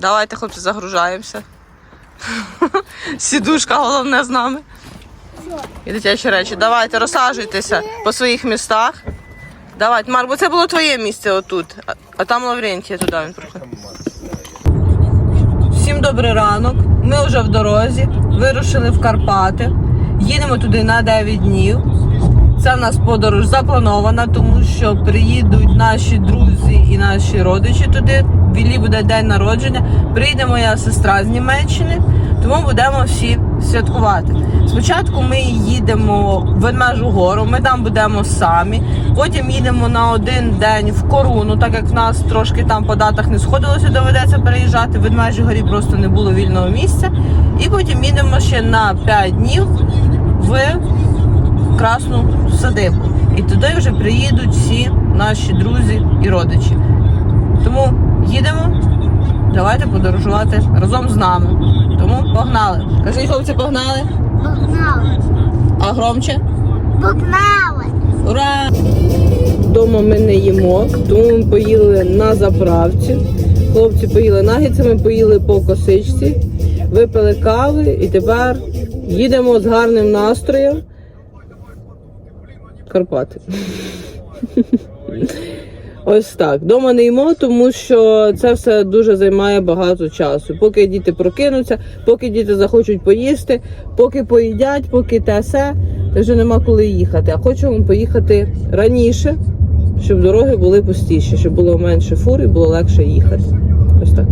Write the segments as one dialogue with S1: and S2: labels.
S1: Давайте, хлопці, загружаємося. Сідушка головне з нами. І дитячі речі. Давайте, розсаджуйтеся по своїх містах. Давайте, Марк, бо це було твоє місце отут. А, а там Лаврентія туди він проходить. Всім добрий ранок. Ми вже в дорозі, вирушили в Карпати. Їдемо туди на 9 днів. Це в нас подорож запланована, тому що приїдуть наші друзі і наші родичі туди. В Іллі буде день народження. Приїде моя сестра з Німеччини, тому будемо всі святкувати. Спочатку ми їдемо в Ведмежу гору, ми там будемо самі. Потім їдемо на один день в Коруну, так як в нас трошки там по датах не сходилося, доведеться переїжджати. В Ведмежій горі просто не було вільного місця. І потім їдемо ще на 5 днів в красну садибу. І туди вже приїдуть всі наші друзі і родичі. Тому їдемо, давайте подорожувати разом з нами. Тому погнали. Кажіть, хлопці, погнали.
S2: Погнали.
S1: А громче.
S2: Погнали.
S1: Ура! Дома ми не їмо, тому ми поїли на заправці. Хлопці поїли нагідцями, поїли по косичці, випили кави і тепер їдемо з гарним настроєм. Карпати. Ось так. Дома не їмо, тому що це все дуже займає багато часу. Поки діти прокинуться, поки діти захочуть поїсти, поки поїдять, поки те все, то вже нема коли їхати. А хочемо поїхати раніше, щоб дороги були пустіші, щоб було менше фур і було легше їхати. Ось так.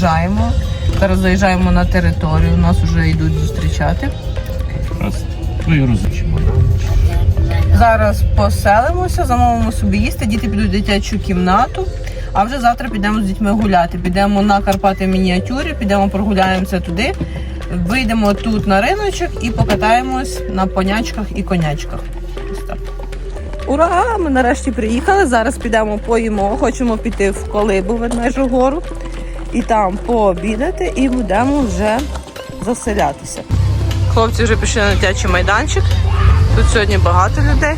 S1: Доїжджаємо. Зараз заїжджаємо на територію. Нас вже йдуть зустрічати.
S3: Раз твою розучимо.
S1: Зараз поселимося, замовимо собі їсти, діти підуть в дитячу кімнату. А вже завтра підемо з дітьми гуляти. Підемо на Карпати мініатюрі, підемо прогуляємося туди. Вийдемо тут на риночок і покатаємось на понячках і конячках. Ура! Ми нарешті приїхали. Зараз підемо поїмо. Хочемо піти в колибу ведмежу гору і там пообідати, і будемо вже заселятися. Хлопці вже пішли на дитячий майданчик. Тут сьогодні багато людей.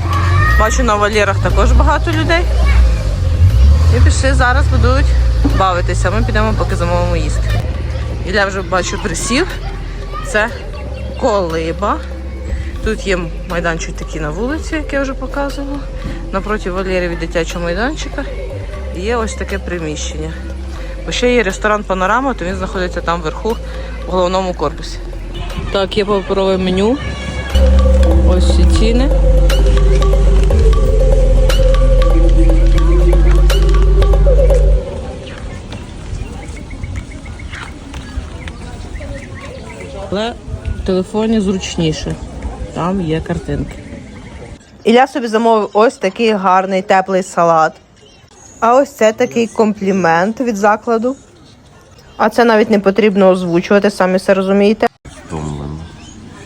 S1: Бачу, на вольєрах також багато людей. І пішли зараз будуть бавитися. Ми підемо, поки замовимо їсти. Ілля вже бачу присів. Це колиба. Тут є майданчик такий на вулиці, як я вже показувала. Напроти вольєрів від дитячого майданчика є ось таке приміщення. Бо ще є ресторан Панорама, то він знаходиться там вверху в головному корпусі. Так, є паперове меню. Ось ці ціни. Але в телефоні зручніше. Там є картинки. Ілля собі замовив ось такий гарний теплий салат. А ось це такий комплімент від закладу. А це навіть не потрібно озвучувати, самі все розумієте.
S3: Втомлено.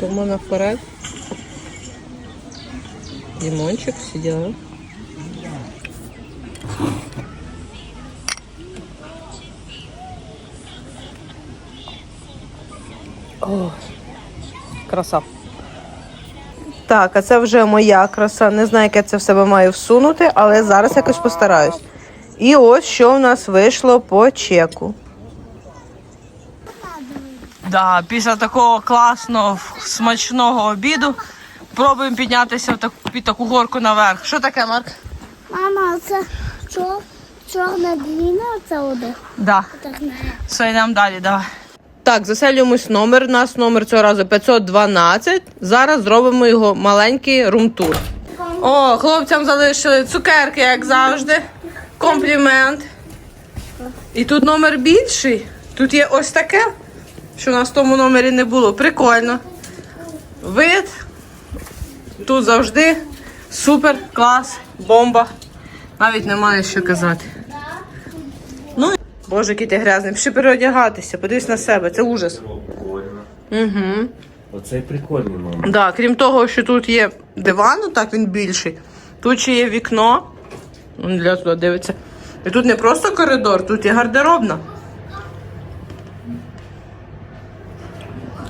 S1: Тому наперед. Лимончик, всі діла. О, краса. Так, а це вже моя краса. Не знаю, як я це в себе маю всунути, але зараз якось постараюсь. І ось що в нас вийшло по чеку. Да, після такого класного смачного обіду Пробуємо піднятися в таку, під таку горку наверх. Що таке, Марк?
S2: Мама, це чор, чорна длина, це оде.
S1: Да. Все, йдемо далі, давай. Так, заселюємось номер. У нас номер цього разу 512. Зараз зробимо його маленький румтур. О, хлопцям залишили цукерки, як завжди. Комплімент. І тут номер більший. Тут є ось таке, що у нас в тому номері не було. Прикольно. Вид. Тут завжди супер, клас, бомба. Навіть немає що казати. Ну, Боже, який ти грязний. Пішли переодягатися, подивись на себе, це ужас. Угу.
S3: Оцей прикольний, мама.
S1: Да, крім того, що тут є диван, так він більший. Тут ще є вікно. Для туди дивиться. І тут не просто коридор, тут є гардеробна.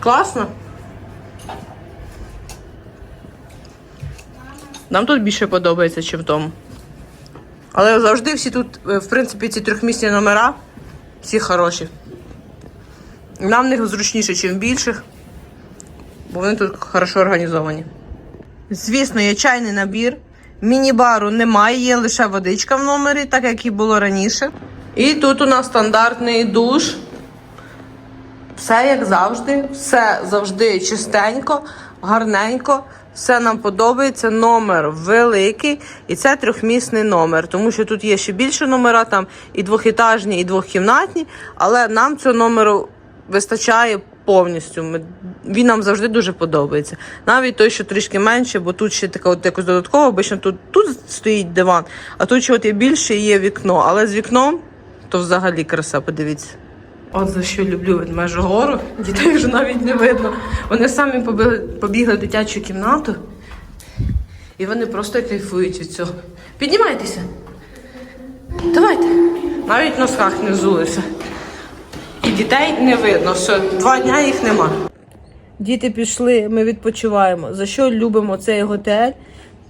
S1: Класно. Нам тут більше подобається, ніж в тому. Але завжди всі тут, е, в принципі, ці трьохмісні номера, всі хороші. Нам в них зручніше, ніж в більших бо вони тут хорошо організовані. Звісно, є чайний набір. Міні-бару немає, є лише водичка в номері, так як і було раніше. І тут у нас стандартний душ. Все як завжди, все завжди чистенько, гарненько. Все нам подобається. Номер великий, і це трьохмісний номер, тому що тут є ще більше номера, там і двохітажні, і двохкімнатні, але нам цього номеру вистачає повністю. Ми, він нам завжди дуже подобається. Навіть той, що трішки менше, бо тут ще така от якось додатково, обично тут, тут стоїть диван, а тут ще от є більше є вікно. Але з вікном то взагалі краса, подивіться. От за що люблю ведмежу гору. Дітей вже навіть не видно. Вони самі побігли, побігли в дитячу кімнату, і вони просто кайфують від цього. Піднімайтеся. Давайте. Навіть в носках не взулися. І дітей не видно. Все, два дня їх нема. Діти пішли, ми відпочиваємо. За що любимо цей готель?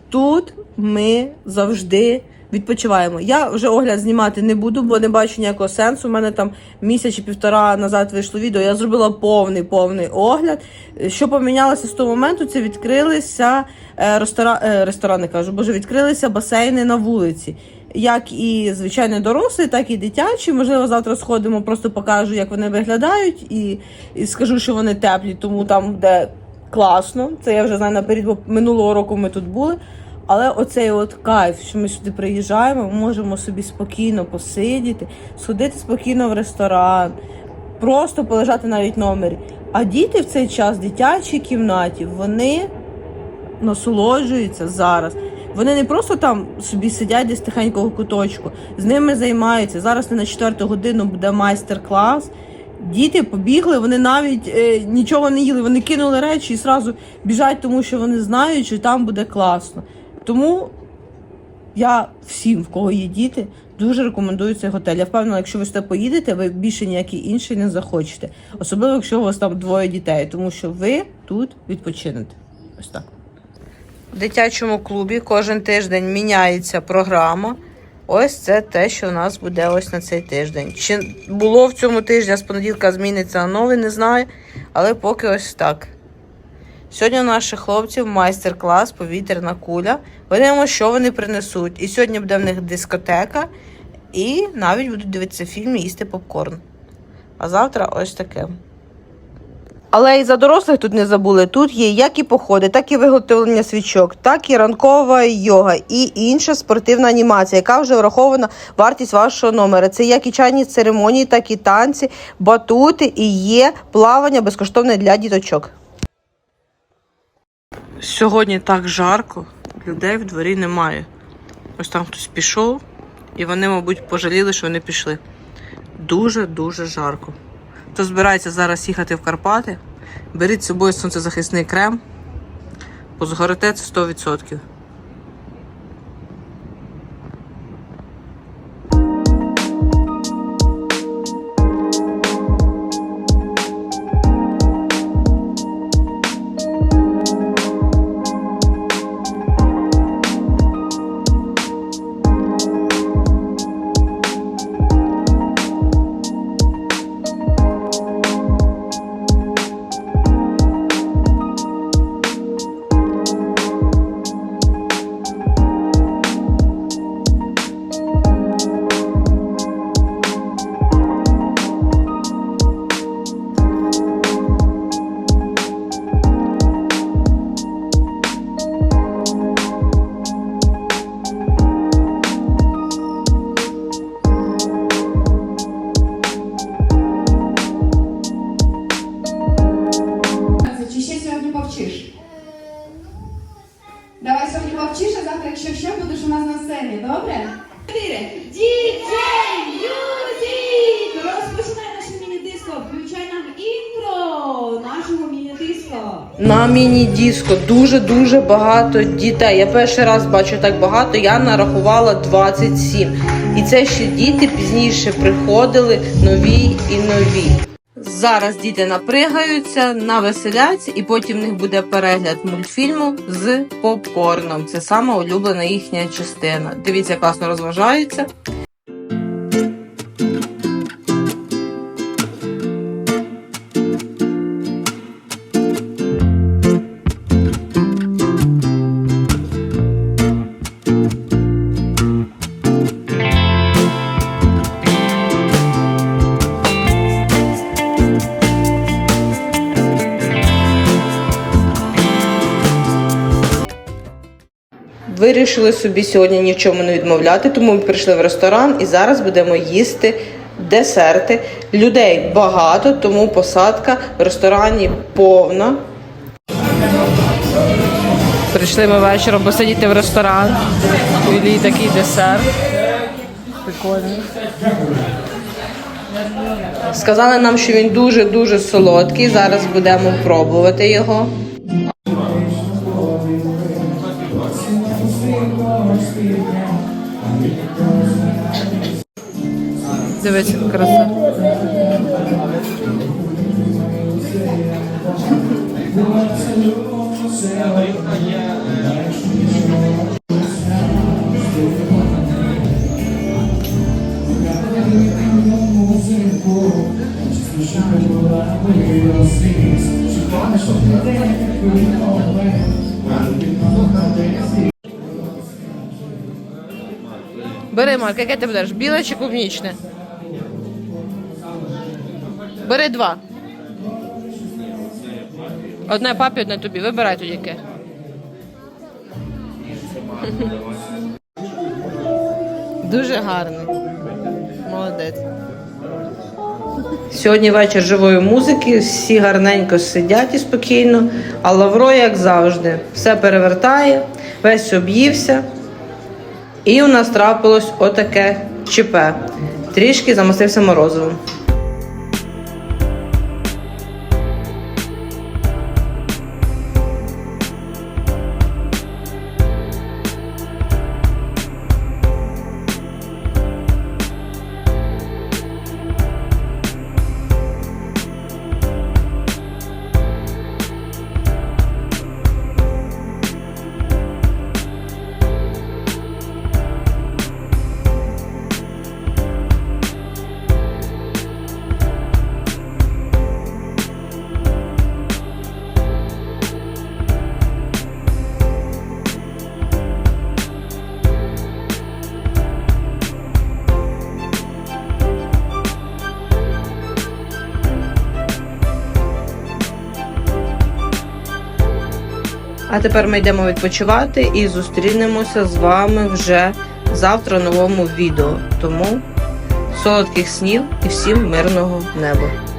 S1: Тут ми завжди відпочиваємо. Я вже огляд знімати не буду, бо не бачу ніякого сенсу. У мене там місяць чи півтора назад вийшло відео. Я зробила повний повний огляд. Що помінялося з того моменту? Це відкрилися е, рестора... е, ресторани, кажу, боже, відкрилися басейни на вулиці. Як і звичайно дорослі, так і дитячі. Можливо, завтра сходимо, просто покажу, як вони виглядають, і, і скажу, що вони теплі, тому там, де класно. Це я вже знаю наперед, бо минулого року ми тут були. Але оцей от кайф, що ми сюди приїжджаємо, ми можемо собі спокійно посидіти, сходити спокійно в ресторан, просто полежати навіть номері. А діти в цей час в дитячій кімнаті, вони насолоджуються зараз. Вони не просто там собі сидять десь тихенького куточку, з ними займаються. Зараз не на четверту годину буде майстер-клас. Діти побігли, вони навіть е, нічого не їли. Вони кинули речі і одразу біжать, тому що вони знають, що там буде класно. Тому я всім, в кого є діти, дуже рекомендую цей готель. Я впевнена, якщо ви сюди поїдете, ви більше ніякий інший не захочете. Особливо, якщо у вас там двоє дітей, тому що ви тут відпочинете. Ось так. В дитячому клубі кожен тиждень міняється програма. Ось це те, що у нас буде ось на цей тиждень. Чи було в цьому тижні, з понеділка зміниться новий, не знаю. Але поки ось так. Сьогодні у наших хлопців майстер-клас повітряна куля. Подивимося, що вони принесуть. І сьогодні буде в них дискотека, і навіть будуть дивитися фільм і їсти попкорн. А завтра ось таке. Але і за дорослих тут не забули. Тут є як і походи, так і виготовлення свічок, так і ранкова йога, і інша спортивна анімація, яка вже врахована вартість вашого номера. Це як і чайні церемонії, так і танці, батути і є плавання безкоштовне для діточок. Сьогодні так жарко, людей в дворі немає. Ось там хтось пішов, і вони, мабуть, пожаліли, що вони пішли. Дуже-дуже жарко. Хто збирається зараз їхати в Карпати, беріть з собою сонцезахисний крем, позгорите це 100%.
S4: На міні-диско
S1: дуже-дуже багато дітей. Я перший раз бачу так багато, я нарахувала 27. І це ще діти пізніше приходили нові і нові. Зараз діти напригаються, навеселяться, і потім в них буде перегляд мультфільму з попкорном. Це саме улюблена їхня частина. Дивіться, класно розважаються. Вирішили собі сьогодні ні в чому не відмовляти, тому ми прийшли в ресторан і зараз будемо їсти десерти. Людей багато, тому посадка в ресторані повна. Прийшли ми вечором посидіти в ресторан. Вілі такий десерт. Прикольний. Сказали нам, що він дуже-дуже солодкий. Зараз будемо пробувати його. Яка краса. Бери, Марк, яке ти будеш? Біле чи клубнічне? Бери два. Одне папі, одне тобі. Вибирай тоді яке. Дуже гарний. Молодець. Сьогодні вечір живої музики, всі гарненько сидять і спокійно, а Лавро, як завжди, все перевертає, весь об'ївся. І у нас трапилось отаке ЧП. Трішки замастився морозивом. А тепер ми йдемо відпочивати і зустрінемося з вами вже завтра в новому відео. Тому солодких снів і всім мирного неба.